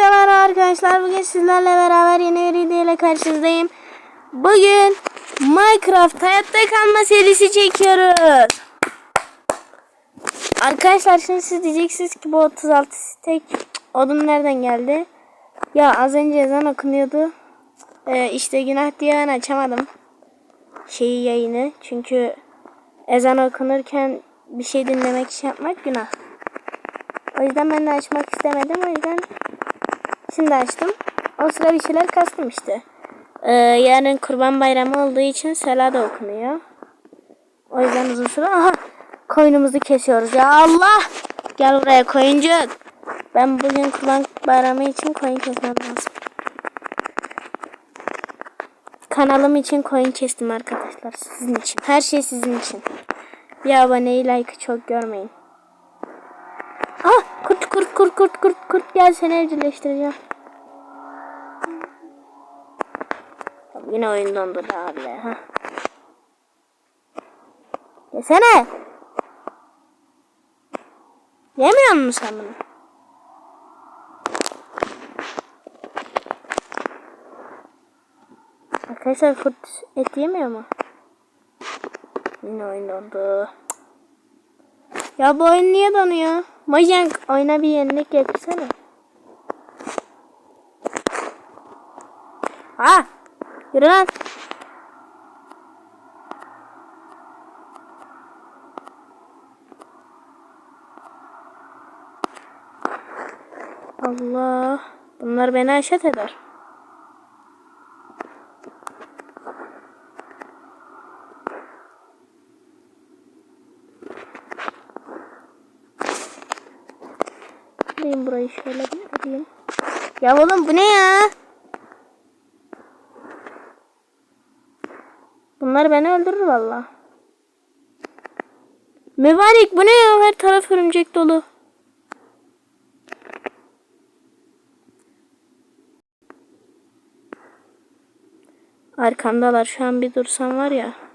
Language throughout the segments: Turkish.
Hepinize merhaba arkadaşlar. Bugün sizlerle beraber yeni bir video ile karşınızdayım. Bugün Minecraft hayatta kalma serisi çekiyoruz. Arkadaşlar şimdi siz diyeceksiniz ki bu 36 tek odun nereden geldi? Ya az önce ezan okunuyordu. Ee, işte günah diye açamadım. Şeyi yayını. Çünkü ezan okunurken bir şey dinlemek için yapmak günah. O yüzden ben de açmak istemedim. O yüzden şimdi açtım. O sıra bir şeyler kastım işte. Ee, yarın kurban bayramı olduğu için Sela da okunuyor. O yüzden uzun süre... Aha! Koyunumuzu kesiyoruz. Ya Allah! Gel buraya koyuncuk. Ben bugün kurban bayramı için koyun kesmem lazım. Kanalım için koyun kestim arkadaşlar. Sizin için. Her şey sizin için. Bir aboneyi like çok görmeyin. Kurt kurt kurt kurt kurt gel seni evcilleştireceğim. Yine oyun dondu da abi ha. Yesene. Yemiyor musun sen bunu? Arkadaşlar kurt et yemiyor mu? Yine oyun dondu. Ya bu oyun niye donuyor? Mojang oyuna bir yenilik getirsene. Ha! Yürü lan. Allah. Bunlar beni aşat eder. Alayım burayı şöyle bir alayım. Ya oğlum bu ne ya? Bunlar beni öldürür valla. Mübarek bu ne ya? Her taraf örümcek dolu. Arkamdalar şu an bir dursam var ya.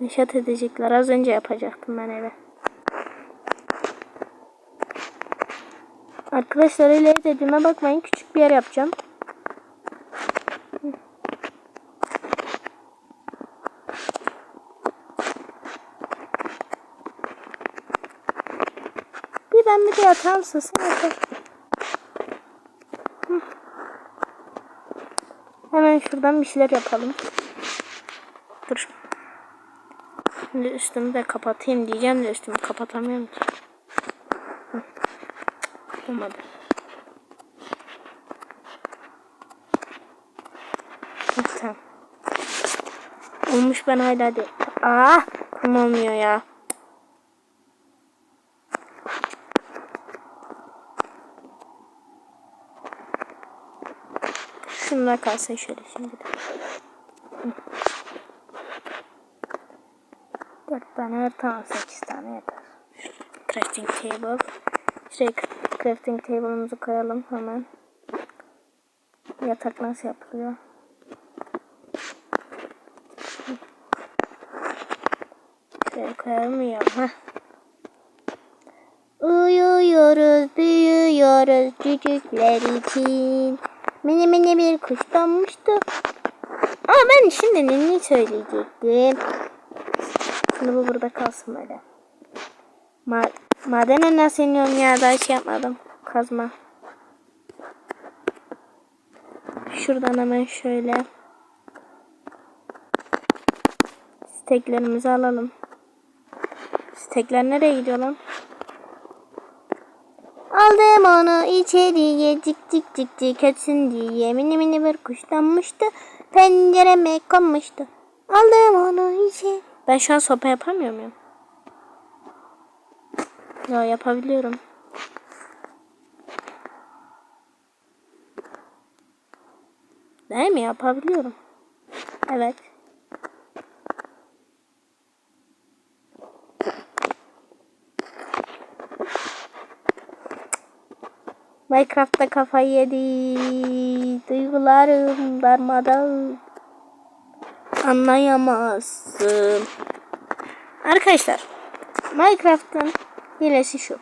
Neşat edecekler. Az önce yapacaktım ben eve. Arkadaşlar öyle dediğime bakmayın. Küçük bir yer yapacağım. Bir ben bir de yeter. Hı. Hemen şuradan bir şeyler yapalım. Dur. Şimdi üstümü de kapatayım diyeceğim de üstümü kapatamıyorum ki. Olmadı. Tamam. Olmuş ben hala de. Aa, kum olmuyor ya. Şunlar kalsın şöyle şimdi de. Dört tane var tamam sekiz tane yeter. Crafting table. Şey crafting table'ımızı koyalım hemen. Yatak nasıl yapılıyor? Şöyle koyalım ya. Heh. Uyuyoruz, büyüyoruz çocuklar için. Mini mini bir kuş donmuştu. Ama ben şimdi ne söyleyecektim? Şimdi bu burada kalsın böyle. Ma madene nasıl iniyorum ya daha şey yapmadım. Kazma. Şuradan hemen şöyle. Steklerimizi alalım. Stekler nereye gidiyor lan? Aldım onu içeriye cik cik cik cik etsin diye mini mini bir kuşlanmıştı. Pencereme konmuştu. Aldım onu içeri. Ben şu an sopa yapamıyor muyum? Ya yapabiliyorum. Değil mi? Yapabiliyorum. Evet. Minecraft'ta kafayı yedi. Duygularım darmadan. Anlayamazsın. Arkadaşlar Minecraft'ın hilesi şu.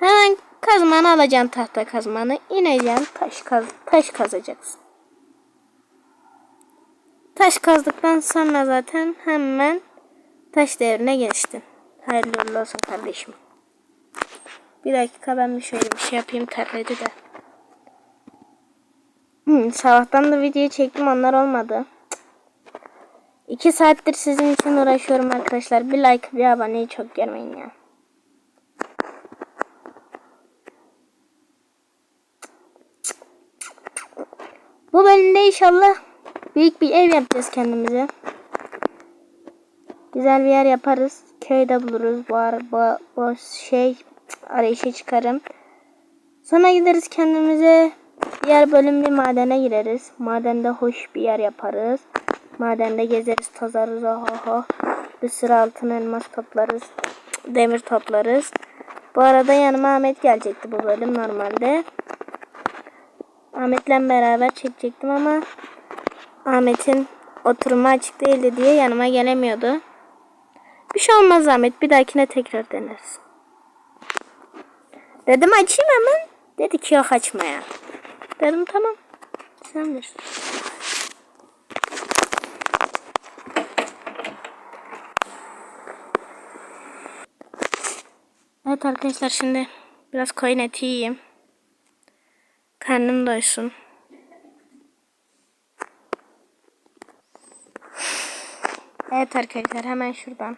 Hemen kazmanı alacaksın tahta kazmanı. ineceksin taş kaz taş kazacaksın. Taş kazdıktan sonra zaten hemen taş devrine geçtin. Hayırlı olsun kardeşim. Bir dakika ben bir şöyle bir şey yapayım terledi de. Hmm, sabahtan da video çektim onlar olmadı. Cık. İki saattir sizin için uğraşıyorum arkadaşlar. Bir like bir aboneyi çok görmeyin ya. Bu bölümde inşallah büyük bir ev yapacağız kendimize. Güzel bir yer yaparız. Köyde buluruz. Bu, ar- bu, bu şey arayışa çıkarım. Sonra gideriz kendimize diğer bölüm bir madene gireriz. Madende hoş bir yer yaparız. Madende gezeriz, tozarız. Oho. Bir sürü altın elmas toplarız. Demir toplarız. Bu arada yanıma Ahmet gelecekti bu bölüm normalde. Ahmet'le beraber çekecektim ama Ahmet'in oturumu açık değildi diye yanıma gelemiyordu. Bir şey olmaz Ahmet. Bir dahakine tekrar deneriz. Dedim açayım hemen. Dedi ki yok açma ya. Dedim tamam. Sen bilirsin. Evet arkadaşlar şimdi biraz koyun eti yiyeyim. Karnım doysun. Evet arkadaşlar hemen şuradan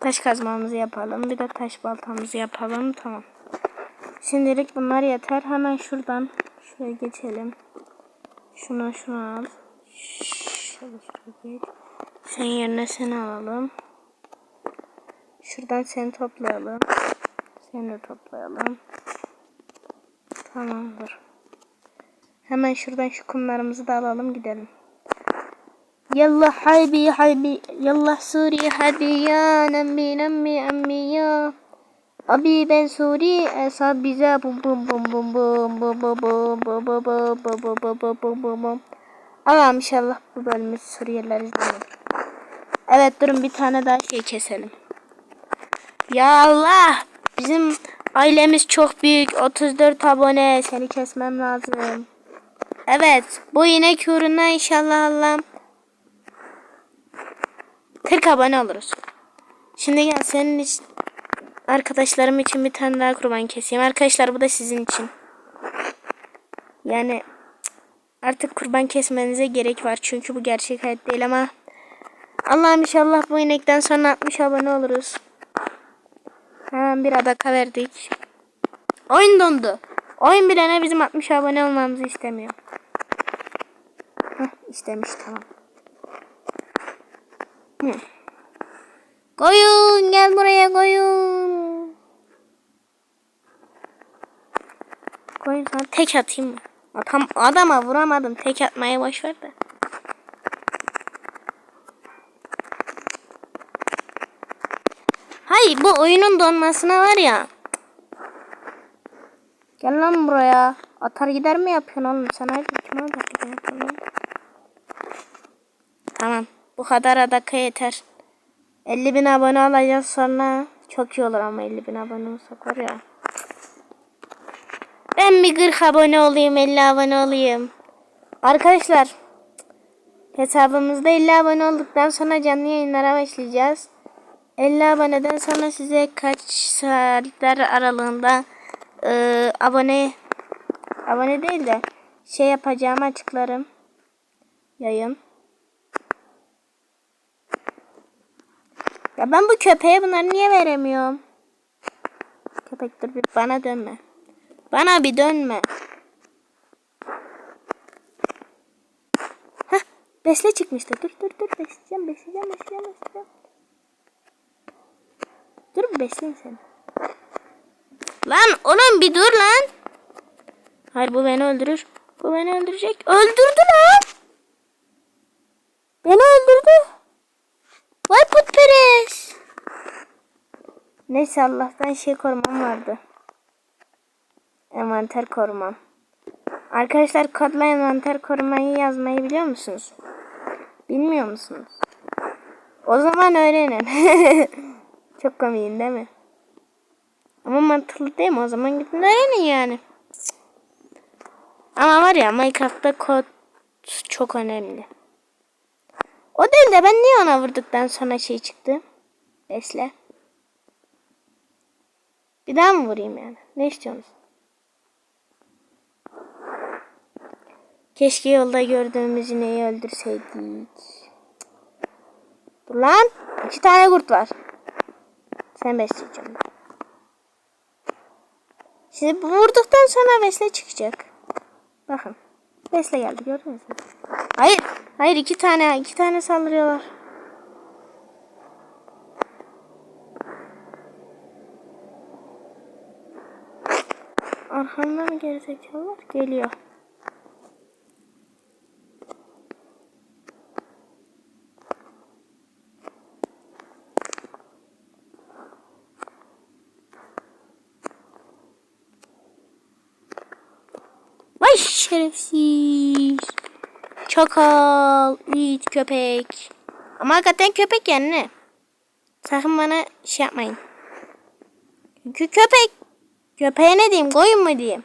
taş kazmamızı yapalım. Bir de taş baltamızı yapalım. Tamam. Şimdilik bunlar yeter. Hemen şuradan şuraya geçelim. Şunu şunu al. Şöyle şuraya geç. Sen yerine seni alalım. Şuradan seni toplayalım. Seni de toplayalım. Tamamdır. Hemen şuradan şu kumlarımızı da alalım gidelim. Yallah haybi haybi yallah suri haybi ya nemmi nemmi emmi ya Abi ben Suri esa bize bum bum bum bum bum bum bum bum bum bum bum bum bum bum bum bum bum bum Allah'ım inşallah bu bölümü Suriyeliler izlemez. Evet durun bir tane daha şey keselim. Ya Allah bizim ailemiz çok büyük 34 abone seni kesmem lazım. Evet bu inek uğruna inşallah Allah'ım 40 abone oluruz. Şimdi gel senin için arkadaşlarım için bir tane daha kurban keseyim. Arkadaşlar bu da sizin için. Yani artık kurban kesmenize gerek var. Çünkü bu gerçek hayat değil ama Allah'ım inşallah bu inekten sonra 60 abone oluruz. Hemen bir adaka verdik. Oyun dondu. Oyun bilene bizim 60 abone olmamızı istemiyor. Heh, istemiş tamam. Koyun gel buraya koyun. Koyun sana tek atayım mı? Atam, adama vuramadım. Tek atmayı boş ver de. Hayır bu oyunun donmasına var ya. Gel lan buraya. Atar gider mi yapıyorsun oğlum? Sen hayırdır kime gider tamam. Bu kadar adaka yeter. 50 bin abone alacağız sonra. Çok iyi olur ama 50 bin abone olsak var ya. Ben bir 40 abone olayım 50 abone olayım. Arkadaşlar hesabımızda 50 abone olduktan sonra canlı yayınlara başlayacağız. 50 aboneden sonra size kaç saatler aralığında e, abone abone değil de şey yapacağımı açıklarım. Yayın. Ya ben bu köpeğe bunları niye veremiyorum? Köpek dur bir bana dönme. Bana bir dönme. Hah besle çıkmıştı. Dur dur dur besleyeceğim besleyeceğim besleyeceğim besleyeceğim. Dur bir besleyeyim seni. Lan oğlum bir dur lan. Hayır bu beni öldürür. Bu beni öldürecek. Öldürdü lan. Beni öldürdü. Vay putperest. Neyse Allah'tan şey korumam vardı. Envanter korumam. Arkadaşlar kodla envanter korumayı yazmayı biliyor musunuz? Bilmiyor musunuz? O zaman öğrenin. Çok komik değil mi? Ama mantıklı değil mi? O zaman gidin öğrenin yani. Ama var ya Minecraft'ta kod çok önemli. O değil de ben niye ona vurduktan sonra şey çıktı? Besle. Bir daha mı vurayım yani? Ne istiyorsunuz? Keşke yolda gördüğümüz ineği öldürseydik. Dur lan. İki tane kurt var. Sen besleyeceğim. Sizi vurduktan sonra besle çıkacak. Bakın. Besle geldi gördünüz mü? Hayır. Hayır iki tane. iki tane saldırıyorlar. Arkamda mı gerizekalılar? Geliyor. Vay şerefsiz. Çakal, it, köpek. Ama hakikaten köpek yani ne? Sakın bana şey yapmayın. Çünkü köpek. Köpeğe ne diyeyim? Koyun mu diyeyim?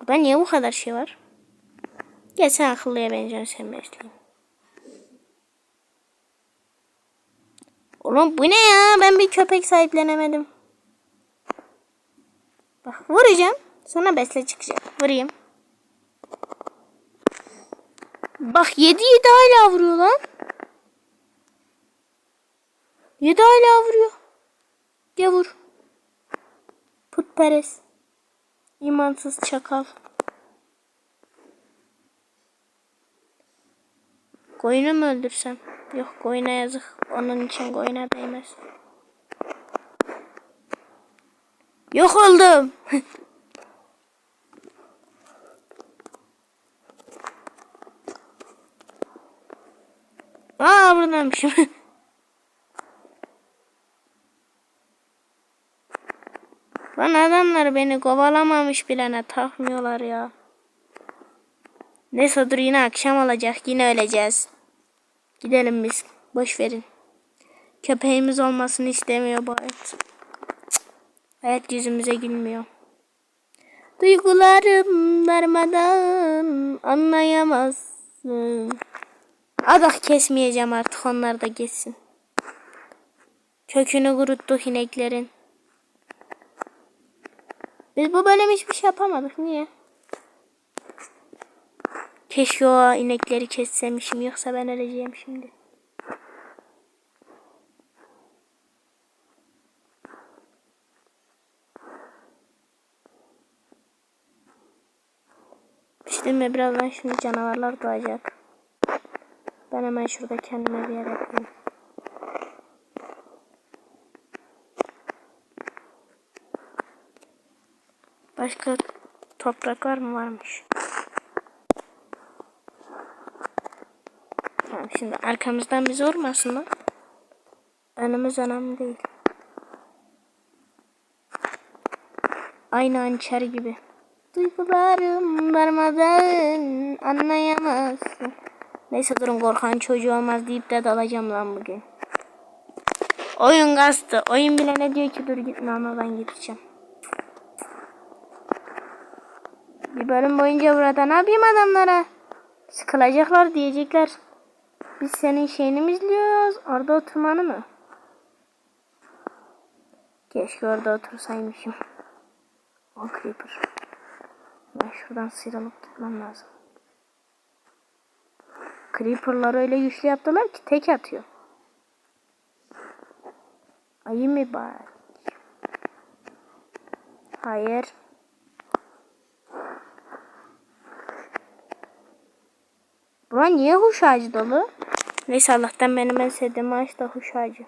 Burada niye bu kadar şey var? Gel sen akıllıya benziyorsun sen besleyeyim. Oğlum bu ne ya? Ben bir köpek sahiplenemedim. Bak vuracağım. Sonra besle çıkacak. Vurayım. Bak 7 7 hala vuruyor lan. 7 hala vuruyor. Ya vur. Putperest. İmansız çakal. Koyunu mu öldürsem? Yok koyuna yazık. Onun için koyuna değmez. Yok oldum. Aa buradanmışım. Lan adamlar beni kovalamamış bilene takmıyorlar ya. Neyse dur yine akşam olacak. Yine öleceğiz. Gidelim biz. Boş verin. Köpeğimiz olmasını istemiyor bu hayat. Hayat yüzümüze gülmüyor. Duygularım darmadan anlayamazsın. Adak kesmeyeceğim artık onlar da geçsin. Kökünü kuruttu ineklerin. Biz bu bölüm hiçbir şey yapamadık. Niye? Keşke o inekleri kessemişim. Yoksa ben öleceğim şimdi. Birazdan şimdi canavarlar doğacak. Ben hemen şurada kendime bir yer yapayım. Başka toprak var mı? Varmış. Tamam şimdi arkamızdan bizi vurmasınlar. Önümüz önemli değil. Aynı hançer gibi. Duygularım darmadan anlayamazsın. Neyse durun korkan çocuğu olmaz deyip de dalacağım lan bugün. Oyun kastı. Oyun bile ne diyor ki dur gitme ama ben gideceğim. Bir bölüm boyunca burada ne yapayım adamlara? Sıkılacaklar diyecekler. Biz senin şeyini mi izliyoruz? Orada oturmanı mı? Keşke orada otursaymışım. O creeper. Ben şuradan sıyrılıp gitmem lazım. Creeper'ları öyle güçlü yaptılar ki tek atıyor. Ayı mı bari? Hayır. Bura niye huş ağacı dolu? Neyse Allah'tan benim en sevdiğim ağaç da huş ağacı.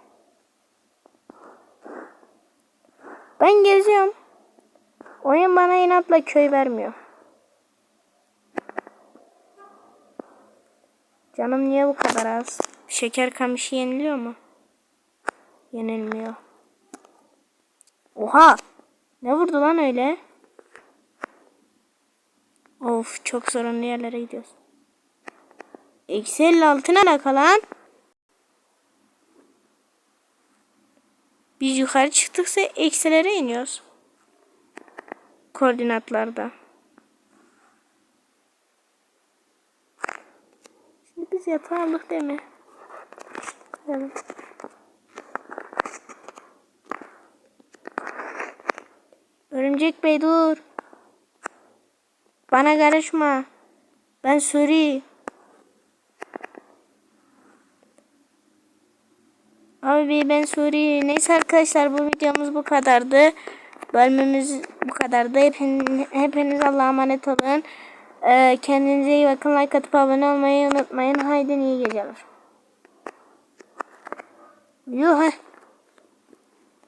Ben geziyorum. Oyun bana inatla köy vermiyor. Canım niye bu kadar az? Şeker kamışı yeniliyor mu? Yenilmiyor. Oha! Ne vurdu lan öyle? Of çok sorunlu yerlere gidiyoruz. Eksi 56 ne alaka lan? Biz yukarı çıktıkça eksilere iniyoruz. Koordinatlarda. Şimdi biz yatağı aldık değil mi? Koyalım. Örümcek Bey dur. Bana karışma. Ben Suri. Abi ben Suri. Neyse arkadaşlar bu videomuz bu kadardı. Bölümümüz bu kadardı. Hepiniz, hepiniz Allah'a emanet olun. Ee, kendinize iyi bakın. Like atıp abone olmayı unutmayın. Haydi iyi geceler. Yuh.